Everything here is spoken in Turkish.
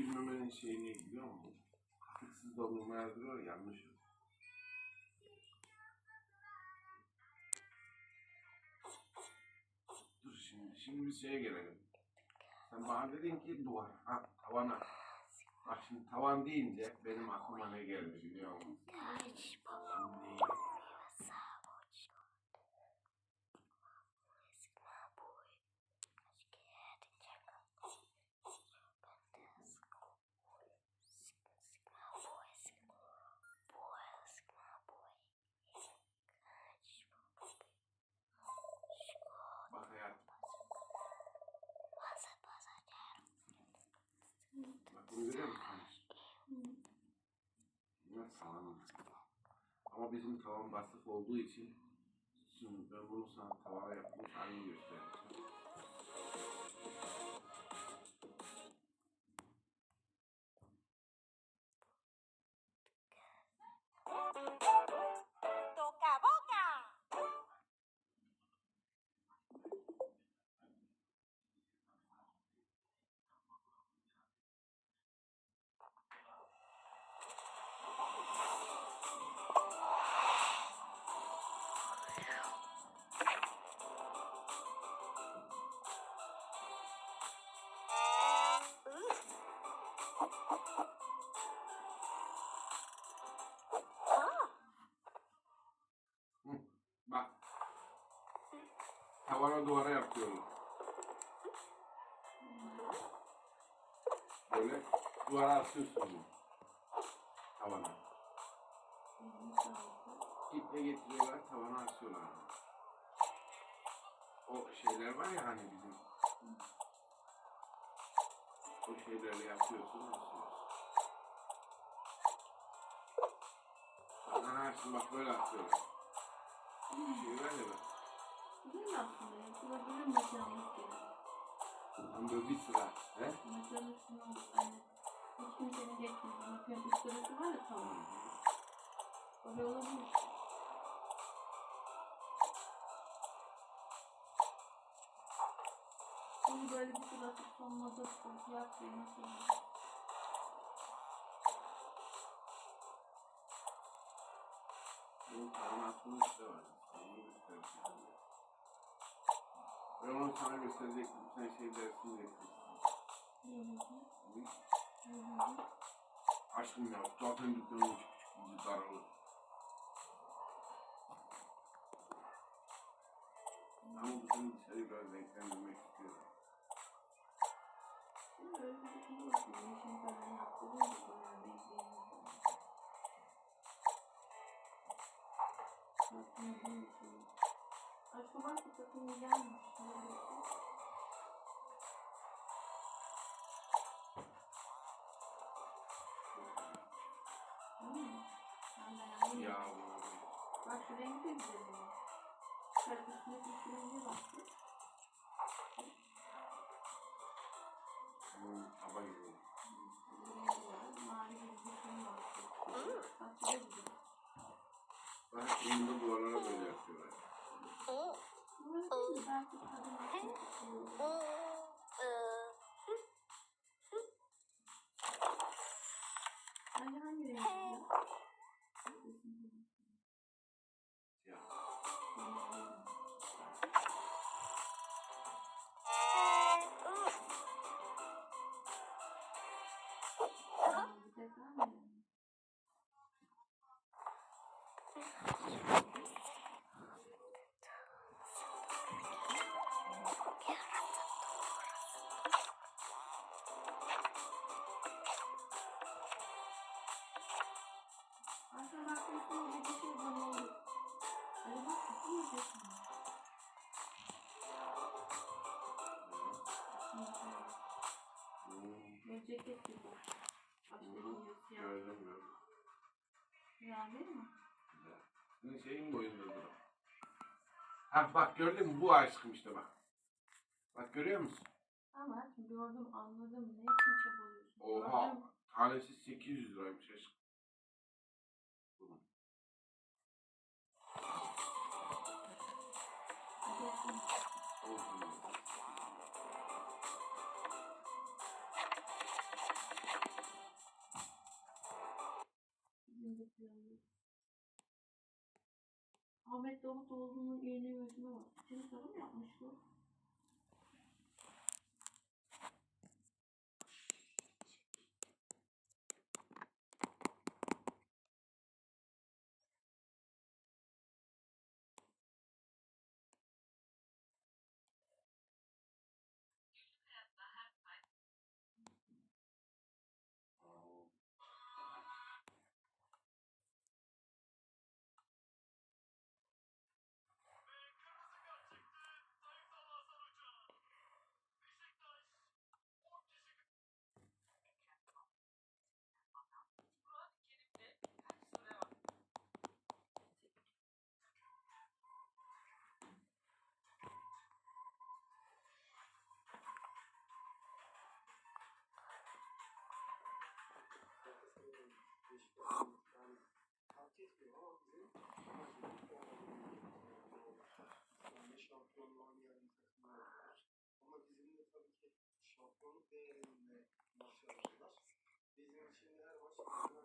girmemenin şeyi ne biliyor musun? Katıksız dondurma yazdırıyor ya, yanlış. Dur şimdi, şimdi biz şeye gelelim. Sen bana dedin ki duvar, ha tavana. Bak şimdi tavan deyince benim aklıma ne geldi biliyor musun? Şimdi bak hayatım. Bak bunu görüyor musun? Bunlar tavan. Ama bizim tavan basık olduğu için şimdi ben bunu sana tavana yapmış halini göstereceğim. Duvara yapıyorum. Böyle duvara asıyorsun. Tavana. İple getiriyorlar tavana asıyorlar. O şeyler var ya hani bizim. O şeylerle yapıyorsun asıyorsun. Aha şimdi bak böyle atıyorlar. Şey var ya bak. Güzel aslında ya. Kulakların makinamız gibi. Tam böyle bir sıra. He? Makinanın üstüne hani hiç kimsenin geçmedi. Üst tarafı var ya tamam. Oraya olabilir. Bunu böyle bir sonuna da sıkıntı yapmayı nasıl olur? Var. The only time you said it, they say that from now, talking to. I'm going to tell you guys they can make Ya bu. Bak şu renk de güzel ama. Kalp üstündeki şu renge bak. Bu taba gibi. Bu rengi. Mavi şey var. Bak bu da güzel. Bak bunu da ceket gibi. Siyah. Gördüm gördüm. Yani mi? Güzel. Şeyin boyunda dur. Ha bak gördün mü bu aşkım işte bak. Bak görüyor musun? Ama gördüm anladım. Ne için çabalıyorsun? Oha. Gördüm. Tanesi 800 liraymış aşkım. Ahmet Davutoğlu'nun yeni yönetimi var. Onun değerinde inşallah. Bizim için her baş